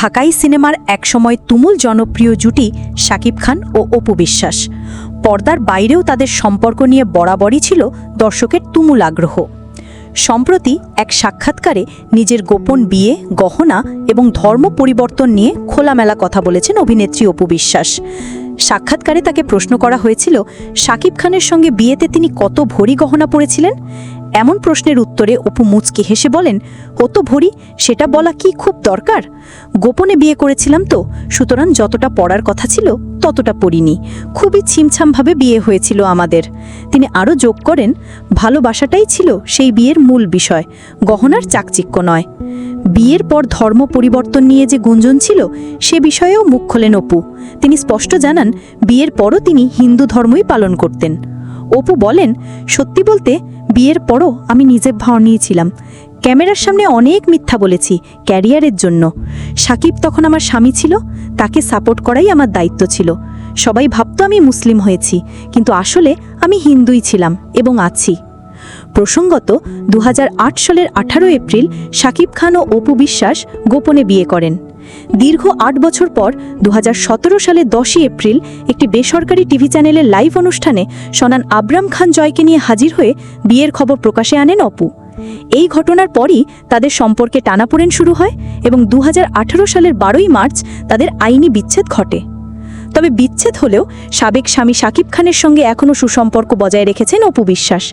ঢাকাই সিনেমার একসময় তুমুল জনপ্রিয় জুটি শাকিব খান ও অপু বিশ্বাস। পর্দার বাইরেও তাদের সম্পর্ক নিয়ে বরাবরই ছিল দর্শকের তুমুল আগ্রহ। সম্প্রতি এক সাক্ষাৎকারে নিজের গোপন বিয়ে, গহনা এবং ধর্ম পরিবর্তন নিয়ে খোলামেলা কথা বলেছেন অভিনেত্রী অপু বিশ্বাস। সাক্ষাৎকারে তাকে প্রশ্ন করা হয়েছিল, শাকিব খানের সঙ্গে বিয়েতে তিনি কত ভরি গহনা পরেছিলেন? এমন প্রশ্নের উত্তরে অপু মুচকি হেসে বলেন কত ভরি, সেটা বলা কি খুব দরকার? গোপনে বিয়ে করেছিলাম তো, সুতরাং যতটা পড়ার কথা ছিল, ততটা পড়িনি। খুবই ছিমছামভাবে বিয়ে হয়েছিল আমাদের। তিনি আরও যোগ করেন, ভালোবাসাটাই ছিল সেই বিয়ের মূল বিষয়, গহনার চাকচিক্য নয়। বিয়ের পর ধর্ম পরিবর্তন নিয়ে যে গুঞ্জন ছিল, সে বিষয়েও মুখ খোলেন অপু। তিনি স্পষ্ট জানান, বিয়ের পরও তিনি হিন্দু ধর্মই পালন করতেন। অপু বলেন, সত্যি বলতে, বিয়ের পরও আমি নিজের ভাও নিয়েছিলাম। ক্যামেরার সামনে অনেক মিথ্যা বলেছি ক্যারিয়ারের জন্য। সাকিব তখন আমার স্বামী ছিল, তাকে সাপোর্ট করাই আমার দায়িত্ব ছিল। সবাই ভাবতো আমি মুসলিম হয়েছি, কিন্তু আসলে আমি হিন্দুই ছিলাম এবং আছি। প্রসঙ্গত দু হাজার আট সালের আঠারো এপ্রিল শাকিব খান ও অপু বিশ্বাস গোপনে বিয়ে করেন। দীর্ঘ আট বছর পর দু সালের দশই এপ্রিল একটি বেসরকারি টিভি চ্যানেলের লাইভ অনুষ্ঠানে সনান আবরাম খান জয়কে নিয়ে হাজির হয়ে বিয়ের খবর প্রকাশে আনেন অপু। এই ঘটনার পরই তাদের সম্পর্কে টানাপোড়েন শুরু হয় এবং দু হাজার আঠারো সালের বারোই মার্চ তাদের আইনি বিচ্ছেদ ঘটে। তবে বিচ্ছেদ হলেও সাবেক স্বামী শাকিব খানের সঙ্গে এখনও সুসম্পর্ক বজায় রেখেছেন অপু বিশ্বাস।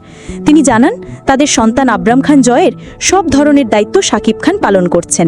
তিনি জানান, তাদের সন্তান আবরাম খান জয়ের সব ধরনের দায়িত্ব সাকিব খান পালন করছেন।